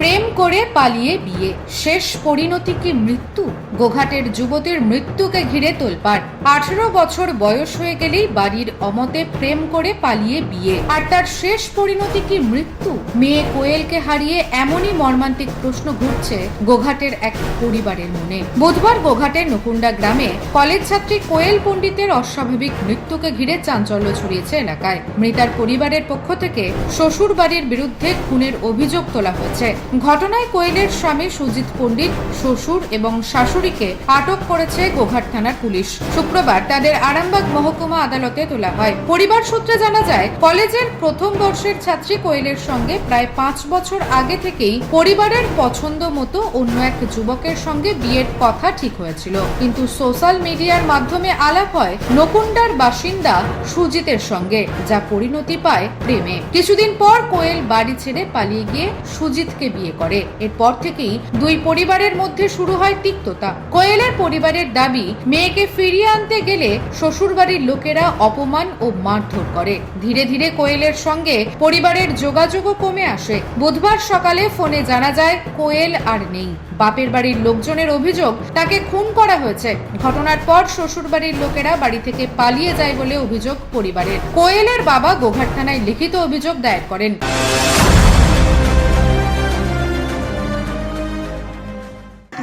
প্রেম করে পালিয়ে বিয়ে। শেষ পরিণতি কি মৃত্যু? গোঘাটের যুবতীর মৃত্যুকে ঘিরে তোলপাড়। আঠেরো বছর বয়স হয়ে গেলেই বাড়ির অমতে প্রেম করে পালিয়ে বিয়ে। আর তার শেষ পরিণতি কি মৃত্যু? মেয়ে কোয়েলকে হারিয়ে এমনই মর্মান্তিক প্রশ্ন ঘুরছে গোঘাটের এক পরিবারের মনে। বুধবার গোঘাটের নকুন্ডা গ্রামে কলেজ ছাত্রী কোয়েল পণ্ডিতের অস্বাভাবিক মৃত্যুকে ঘিরে চাঞ্চল্য ছড়িয়েছে এলাকায়। মৃতার পরিবারের পক্ষ থেকে শ্বশুর বাড়ির বিরুদ্ধে খুনের অভিযোগ তোলা হয়েছে। ঘটনায় কোয়েলের স্বামী সুজিত পণ্ডিত, শ্বশুর এবং শাশুড়িকে আটক করেছে গোঘাট থানার পুলিশ। শুক্রবার তাদের আরামবাগ মহকুমা আদালতে তোলা হয়। পরিবার সূত্রে জানা যায়, কলেজের প্রথম বর্ষের ছাত্রী কোয়েলের সঙ্গে প্রায় পাঁচ বছর আগে থেকেই পরিবারের পছন্দ মতো অন্য এক যুবকের সঙ্গে বিয়ের কথা ঠিক হয়েছিল। কিন্তু সোশ্যাল মিডিয়ার মাধ্যমে আলাপ হয় নকুন্ডার বাসিন্দা সুজিতের সঙ্গে, যা পরিণতি পায় প্রেমে। কিছুদিন পর কোয়েল বাড়ি ছেড়ে পালিয়ে গিয়ে সুজিতকে বিয়ে করে। এরপর থেকেই দুই পরিবারের মধ্যে শুরু হয় তিক্ততা। কোয়েলের পরিবারের দাবি, মেয়েকে ফিরিয়ে আনতে গেলে শ্বশুরবাড়ির লোকেরা অপমান ও মারধর করে। ধীরে ধীরে কোয়েলের সঙ্গে পরিবারের যোগাযোগও কমে আসে। বুধবার সকালে ফোনে জানা যায়, কোয়েল আর নেই। বাপের বাড়ির লোকজনের অভিযোগ, তাকে খুন করা হয়েছে। ঘটনার পর শ্বশুরবাড়ির লোকেরা বাড়ি থেকে পালিয়ে যায় বলে অভিযোগ পরিবারের। কোয়েলের বাবা গোঘাট থানায় লিখিত অভিযোগ দায়ের করেন।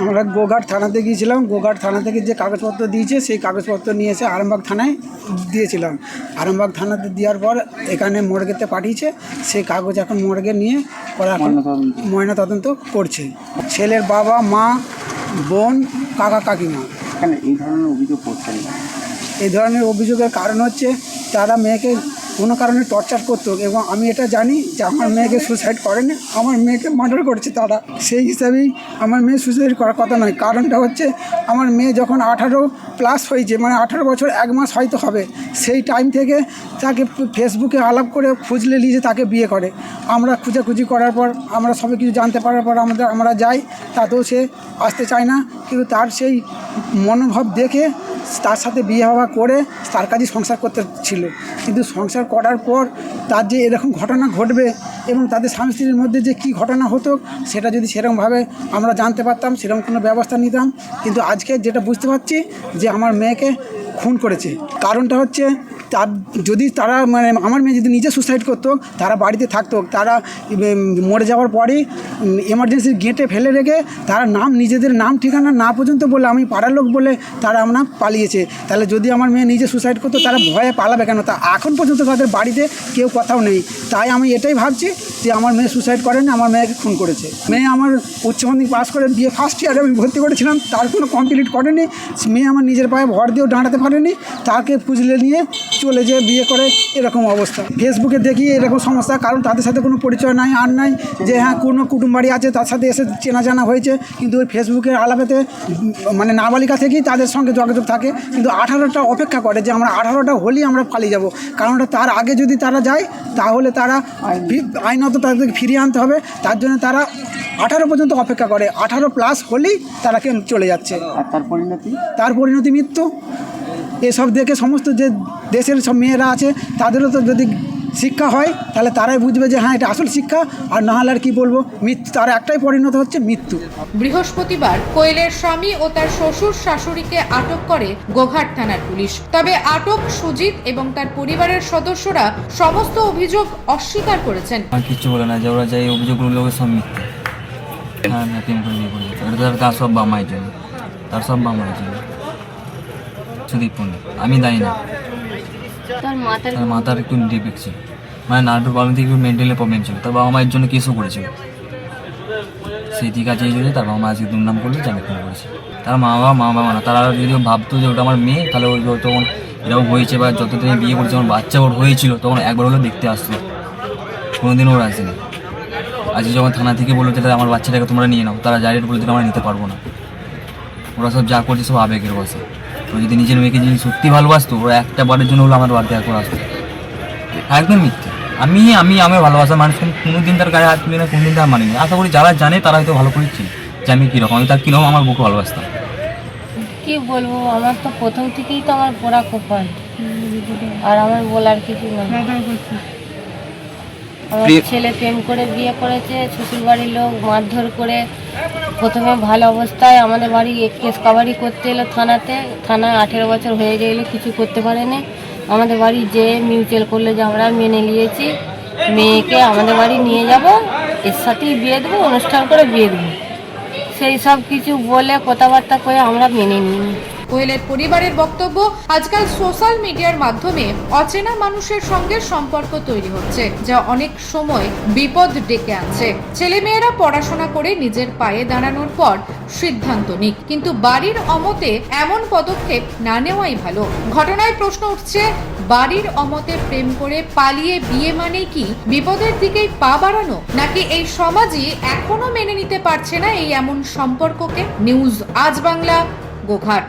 আমরা গোঘাট থানাতে গিয়েছিলাম গোঘাট থানা থেকে যে কাগজপত্র দিয়েছে সেই কাগজপত্র নিয়ে এসে আরামবাগ থানায় দিয়েছিলাম। আরামবাগ থানাতে দেওয়ার পর এখানে মর্গেতে পাঠিয়েছে সেই কাগজ এখন মর্গে নিয়ে ওরা এখন ময়না তদন্ত করছে। ছেলের বাবা মা বোন কাকা কাকিমা। এই ধরনের অভিযোগ করছেন এই ধরনের অভিযোগের কারণ হচ্ছে তারা মেয়েকে কোনো কারণে টর্চার করতো এবং আমি এটা জানি যে আমার মেয়েকে সুসাইড করেনি, আমার মেয়েকে মার্ডার করেছে তারা। সেই হিসাবেই আমার মেয়ে সুসাইড করার কথা নয়, কারণটা হচ্ছে আমার মেয়ে যখন আঠারো প্লাস হয়েছে মানে আঠারো বছর এক মাস হয়তো হবে, সেই টাইম থেকে তাকে ফেসবুকে আলাপ করে খুঁজলে নিয়ে তাকে বিয়ে করে। আমরা খুঁজাখুঁজি করার পর, আমরা সবাই কিছু জানতে পারার পর আমাদের, আমরা যাই, তাতেও সে আসতে চায় না, কিন্তু তার সেই মনোভাব দেখে তার সাথে বিয়ে হওয়া করে তার কাজে সংসার করতে ছিল। কিন্তু সংসার করার পর তার যে এরকম ঘটনা ঘটবে এবং তাদের স্বামী স্ত্রীর মধ্যে যে কি ঘটনা হতো, সেটা যদি সেরকমভাবে আমরা জানতে পারতাম, সেরকম কোনো ব্যবস্থা নিতাম। কিন্তু আজকে যেটা বুঝতে পারছি যে আমার মেয়েকে খুন করেছে। কারণটা হচ্ছে তার যদি তারা মানে আমার মেয়ে যদি নিজে সুসাইড করতো, তারা বাড়িতে থাকতো, তারা মরে যাওয়ার পরেই এমার্জেন্সি গেটে ফেলে রেখে তারা নাম, নিজেদের নাম, ঠিকানা না পর্যন্ত বলে আমি পাড়ার লোক বলে তারা আমরা পালিয়েছে। তাহলে যদি আমার মেয়ে নিজে সুসাইড করতো, তারা ভয়ে পালাবে কেন? তা এখন পর্যন্ত তাদের বাড়িতে কেউ কথাও নেই। তাই আমি এটাই ভাবছি যে আমার মেয়ে সুসাইড করেনি, আমার মেয়েকে খুন করেছে। মেয়ে আমার উচ্চ মাধ্যমিক পাস করে বিয়ে ফার্স্ট ইয়ারে আমি ভর্তি করেছিলাম, তার কোনো কমপ্লিট করেনি। মেয়ে আমার নিজের পায়ে ভর দিয়েও দাঁড়াতে পারেনি, তাকে পুজলে নিয়ে চলে যেয়ে বিয়ে করে এরকম অবস্থা। ফেসবুকে দেখি এরকম সমস্যা কারণ তাদের সাথে কোনো পরিচয় নাই আর নাই যে হ্যাঁ কোনো কুটুম বাড়ি আছে তার সাথে এসে চেনা জানা হয়েছে। কিন্তু ওই ফেসবুকের আলাপেতে মানে নাবালিকা থেকেই তাদের সঙ্গে যোগাযোগ থাকে। কিন্তু আঠারোটা অপেক্ষা করে যে আমরা আঠারোটা হলেই আমরা পালিয়ে যাব। কারণ তার আগে যদি তারা যায় তাহলে তারা আইনত তাদেরকে ফিরিয়ে আনতে হবে। তার জন্য তারা আঠারো পর্যন্ত অপেক্ষা করে। আঠারো প্লাস হলেই তারা কেন চলে যাচ্ছে? তার পরিণতি? তার পরিণতি মৃত্যু। এসব দেখে সমস্ত যে দেশের সব মেয়েরা আছে তাদেরও তো যদি শিক্ষা হয় তাহলে তারাই বুঝবে যে হ্যাঁ এটা আসল শিক্ষা আর না হলে আর কী বলব? মৃত্যু তার একটাই পরিণত হচ্ছে মৃত্যু। বৃহস্পতিবার কোয়েলের স্বামী ও তার শ্বশুর শাশুড়িকে আটক করে গোঘাট থানার পুলিশ। তবে আটক সুজিত এবং তার পরিবারের সদস্যরা সমস্ত অভিযোগ অস্বীকার করেছেন। আর কিচ্ছু বলে না যে ওরা যে অভিযোগগুলো ওগুলো সব মিথ্যে। হ্যাঁ না প্রেম করে বিয়ে করেছে তার সব মায়ের জন্য তার সব মায়ের জন্য সুদীপ পণ্ডিত আমি দায়ী না। তার মাথার একটু ডিফেক্ট ছিল মানে নার্ভের প্রবলেম থেকে একটু মেন্টালি প্রবলেম ছিল। তার বাবা মায়ের জন্য কেসও করেছিল। সেই ঠিক আছে এই জন্য তার বাবা মা আজকে দুর্নাম করল যে আমি খুন করেছি। তার মা বাবা মা বাবা না। তারা যদি ভাবতো যে ওটা আমার মেয়ে তাহলে ওই তখন এরকম হয়েছে বা যতদিন বিয়ে করেছি যখন বাচ্চা ওর হয়েছিল তখন একবার হলেও দেখতে আসতো। কোনোদিনও ওরা আসেনি। আজকে যখন থানা থেকে বলল যে আমার বাচ্চাটাকে তোমরা নিয়ে নাও তারা ডাইরেক্ট বলে দিল আমরা নিতে পারব না। ওরা সব যা করছে সব আবেগের বসে তো যদি নিজের মেয়েকে যদি সত্যি ভালোবাসতো ওরা একটা বারের জন্য হলো আমার বাড়িতে একবার আসতো একদম মিথ্যে। আমি আমি আমার ভালোবাসা মানুষ কোনোদিন তার গায়ে হাত তুলি না কোনোদিন তার মানি না আশা করি যারা জানে তারা হয়তো ভালো করে চিনি যে আমি কীরকম আমি তার কীরকম আমার বুকে ভালোবাসতাম। কি বলব আমার তো প্রথম থেকেই তো আমার পোড়া কপাল। আর আমার বলার কিছু না ছেলে প্রেম করে বিয়ে করেছে শ্বশুর বাড়ির লোক মারধর করে। প্রথমে ভালো অবস্থায় আমাদের বাড়ি কেস কাবারি করতে এলো থানাতে। থানায় আঠেরো বছর হয়ে গেলে কিছু করতে পারেনি। আমাদের বাড়ি যে মিউচুয়াল করলে যে আমরা মেনে নিয়েছি মেয়েকে আমাদের বাড়ি নিয়ে যাব এর সাথেই বিয়ে দেবো অনুষ্ঠান করে বিয়ে দেবো। সেই সব কিছু বলে কথাবার্তা করে আমরা মেনে নিই কোয়েলের পরিবারের বক্তব্য আজকাল সোশ্যাল মিডিয়ার মাধ্যমে অচেনা মানুষের সঙ্গে সম্পর্ক তৈরি হচ্ছে, যা অনেক সময় বিপদ ডেকে আনছে। ছেলেমেয়েরা পড়াশোনা করে নিজের পায়ে দাঁড়ানোর পর সিদ্ধান্ত নিক, কিন্তু বাড়ির অমতে এমন পদক্ষেপ না নেওয়াই ভালো। ঘটনায় প্রশ্ন উঠছে, বাড়ির অমতে প্রেম করে পালিয়ে বিয়ে মানে কি? বিপদের দিকেই পা বাড়ানো? নাকি এই সমাজই এখনও মেনে নিতে পারছে না এই এমন সম্পর্ককে? নিউজ আজ বাংলা, গোঘাট।